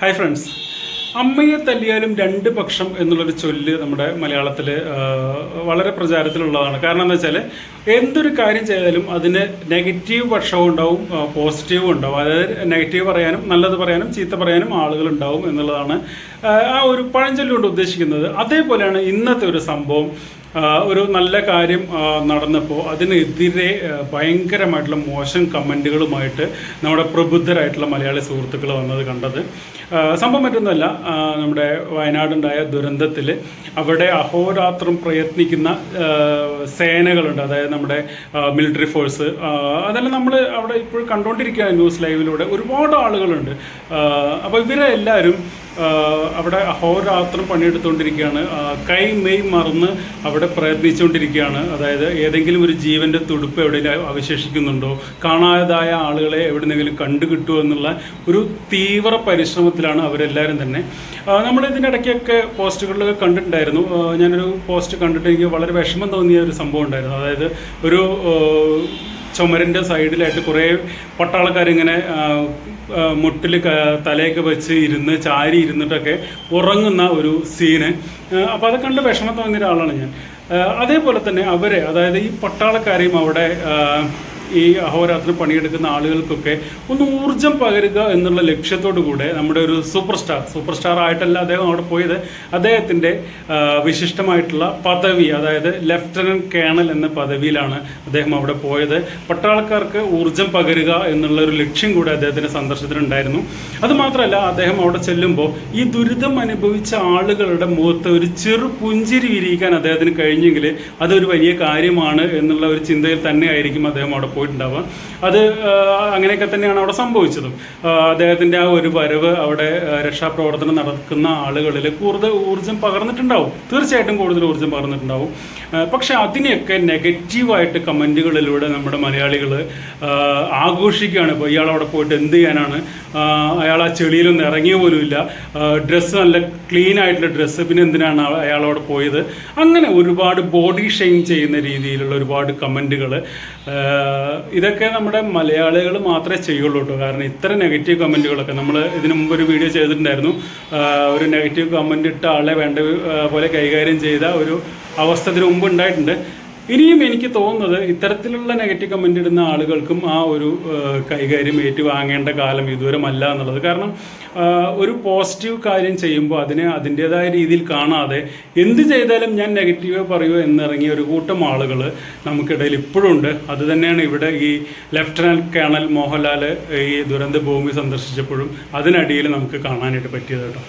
Hi friends അമ്മയെ തല്ലിയാലും രണ്ട് പക്ഷം എന്നുള്ളൊരു ചൊല്ല് നമ്മുടെ മലയാളത്തിൽ വളരെ പ്രചാരത്തിലുള്ളതാണ്. കാരണം എന്താ വെച്ചാൽ എന്തൊരു കാര്യം ചെയ്താലും അതിന് നെഗറ്റീവ് പക്ഷവും ഉണ്ടാവും പോസിറ്റീവും ഉണ്ടാവും. അതായത് നെഗറ്റീവ് പറയാനും നല്ലത് പറയാനും ചീത്ത പറയാനും ആളുകൾ ഉണ്ടാവും എന്നുള്ളതാണ് ആ, ഒരു പഴഞ്ചൊല്ലുകൊണ്ട് ഉദ്ദേശിക്കുന്നത്. അതേപോലെയാണ് ഇന്നത്തെ ഒരു സംഭവം. ഒരു നല്ല കാര്യം നടന്നപ്പോൾ അതിനെതിരെ ഭയങ്കരമായിട്ടുള്ള മോശം കമന്റുകളുമായിട്ട് നമ്മുടെ പ്രബുദ്ധരായിട്ടുള്ള മലയാളി സുഹൃത്തുക്കൾ വന്നത് കണ്ടത്. സംഭവം മറ്റൊന്നുമല്ല. നമ്മുടെ വയനാടുണ്ടായ ദുരന്തത്തിൽ അവിടെ അഹോരാത്രം പ്രയത്നിക്കുന്ന സേനകളുണ്ട്. അതായത് നമ്മുടെ മിലിറ്ററി ഫോഴ്സ്. അതെല്ലാം നമ്മൾ അവിടെ ഇപ്പോൾ കണ്ടുകൊണ്ടിരിക്കുകയാണ് ന്യൂസ് ലൈവിലൂടെ. ഒരുപാട് ആളുകളുണ്ട്. അപ്പോൾ ഇവരെ എല്ലാവരും ആഹ് അവിടെ അഹോരാത്രം പണിയെടുത്തുകൊണ്ടിരിക്കുകയാണ്. കൈ മെയ് മറന്ന് അവിടെ പ്രയത്നിച്ചുകൊണ്ടിരിക്കുകയാണ്. അതായത് ഏതെങ്കിലും ഒരു ജീവന്റെ തുടുപ്പ് എവിടെയെങ്കിലും അവശേഷിക്കുന്നുണ്ടോ? കാണാതായ ആളുകളെ എവിടെന്നെങ്കിലും കണ്ടു കിട്ടുമോ എന്നുള്ള ഒരു തീവ്ര പരിശ്രമത്തിലാണ് അവരെല്ലാവരും തന്നെ. നമ്മൾ ഇതിന്റെ ഇടയ്ക്കൊക്കെ പോസ്റ്റുകളിലൊക്കെ കണ്ടിട്ടുണ്ടായിരുന്നു. ഞാനൊരു പോസ്റ്റ് കണ്ടിട്ട് എനിക്ക് വളരെ വിഷമം തോന്നിയ ഒരു സംഭവം ഉണ്ടായിരുന്നു. അതായത് ഒരു ചുമരിന്റെ സൈഡിലായിട്ട് കുറേ പട്ടാളക്കാരിങ്ങനെ മുട്ടിൽ തലയൊക്കെ വെച്ച് ഇരുന്ന് ചാരി ഇരുന്നിട്ടൊക്കെ ഉറങ്ങുന്ന ഒരു സീന്. അപ്പോൾ അത് കണ്ട് വിഷമം തോന്നിയ ഒരാളാണ് ഞാൻ. അതേപോലെ തന്നെ അവരെ അതായത് ഈ പട്ടാളക്കാരെയും അവിടെ ഈ അഹോരാത്രം പണിയെടുക്കുന്ന ആളുകൾക്കൊക്കെ ഒന്ന് ഊർജം പകരുക എന്നുള്ള ലക്ഷ്യത്തോടു കൂടെ നമ്മുടെ ഒരു സൂപ്പർ സ്റ്റാർ സൂപ്പർ സ്റ്റാർ ആയിട്ടല്ല അദ്ദേഹം അവിടെ പോയത് അദ്ദേഹത്തിന്റെ വിശിഷ്ടമായിട്ടുള്ള പദവി അതായത് ലെഫ്റ്റനന്റ് കേണൽ എന്ന പദവിയിലാണ് അദ്ദേഹം അവിടെ പോയത്. പട്ടാളക്കാർക്ക് ഊർജം പകരുക എന്നുള്ള ഒരു ലക്ഷ്യം കൂടെ അദ്ദേഹത്തിന്റെ സന്ദർശനത്തിനുണ്ടായിരുന്നു. അത് മാത്രമല്ല അദ്ദേഹം അവിടെ ചെല്ലുമ്പോൾ ഈ ദുരിതം അനുഭവിച്ച ആളുകളുടെ മുഖത്ത് ഒരു ചെറു പുഞ്ചിരി വിരിയിക്കാൻ അദ്ദേഹത്തിന് കഴിഞ്ഞെങ്കിൽ അതൊരു വലിയ കാര്യമാണ് എന്നുള്ള ഒരു ചിന്തയിൽ തന്നെയായിരിക്കും അദ്ദേഹം അവിടെ പോയിട്ടുണ്ടാവുക. അത് അങ്ങനെയൊക്കെ തന്നെയാണ് അവിടെ സംഭവിച്ചതും. അദ്ദേഹത്തിന്റെ ആ ഒരു വരവ് അവിടെ രക്ഷാപ്രവർത്തനം നടക്കുന്ന ആളുകളിൽ കൂടുതൽ ഊർജം പകർന്നിട്ടുണ്ടാവും. തീർച്ചയായിട്ടും കൂടുതൽ ഊർജം പകർന്നിട്ടുണ്ടാവും. പക്ഷെ അതിനെയൊക്കെ നെഗറ്റീവായിട്ട് കമന്റുകളിലൂടെ നമ്മുടെ മലയാളികൾ ആഘോഷിക്കുകയാണ്. ഇപ്പോൾ ഇയാൾ അവിടെ പോയിട്ട് എന്ത് ചെയ്യാനാണ്? അയാൾ ആ ചെളിയിലൊന്നും ഇറങ്ങിയ പോലുമില്ല ഡ്രസ്സ് നല്ല ക്ലീൻ ആയിട്ടുള്ള ഡ്രസ്സ് പിന്നെ എന്തിനാണ് അയാൾ അവിടെ പോയത്? അങ്ങനെ ഒരുപാട് ബോഡി ഷെയിം ചെയ്യുന്ന രീതിയിലുള്ള ഒരുപാട് കമന്റുകൾ. ഇതൊക്കെ നമ്മുടെ മലയാളികൾ മാത്രമേ ചെയ്യുള്ളൂ കേട്ടോ. കാരണം ഇത്ര നെഗറ്റീവ് കമന്റുകളൊക്കെ നമ്മൾ ഇതിനു മുമ്പ് ഒരു വീഡിയോ ചെയ്തിട്ടുണ്ടായിരുന്നു. ഒരു നെഗറ്റീവ് കമന്റ് ഇട്ട ആളെ വേണ്ട പോലെ കൈകാര്യം ചെയ്ത ഒരു അവസ്ഥ ഇതിനു മുമ്പ് ഉണ്ടായിട്ടുണ്ട്. ഇനിയും എനിക്ക് തോന്നുന്നത് ഇത്തരത്തിലുള്ള നെഗറ്റീവ് കമന്റ് ഇടുന്ന ആളുകൾക്കും ആ ഒരു കൈകാര്യം ഏറ്റുവാങ്ങേണ്ട കാലം ഇതുവരെമല്ല എന്നുള്ളത്. കാരണം ഒരു പോസിറ്റീവ് കാര്യം ചെയ്യുമ്പോൾ അതിനെ അതിന്റെതായ രീതിയിൽ കാണാതെ എന്ത് ചെയ്താലും ഞാൻ നെഗറ്റീവ് പറയുമോ എന്നിറങ്ങിയ ഒരു കൂട്ടം ആളുകൾ നമുക്കിടയിൽ ഇപ്പോഴും ഉണ്ട്. അത് തന്നെയാണ് ഇവിടെ ഈ ലെഫ്റ്റനന്റ് കേണൽ മോഹൻലാൽ ഈ ദുരന്ത ഭൂമി സന്ദർശിച്ചപ്പോഴും അതിനടിയിൽ നമുക്ക് കാണാനായിട്ട് പറ്റിയത് കേട്ടോ.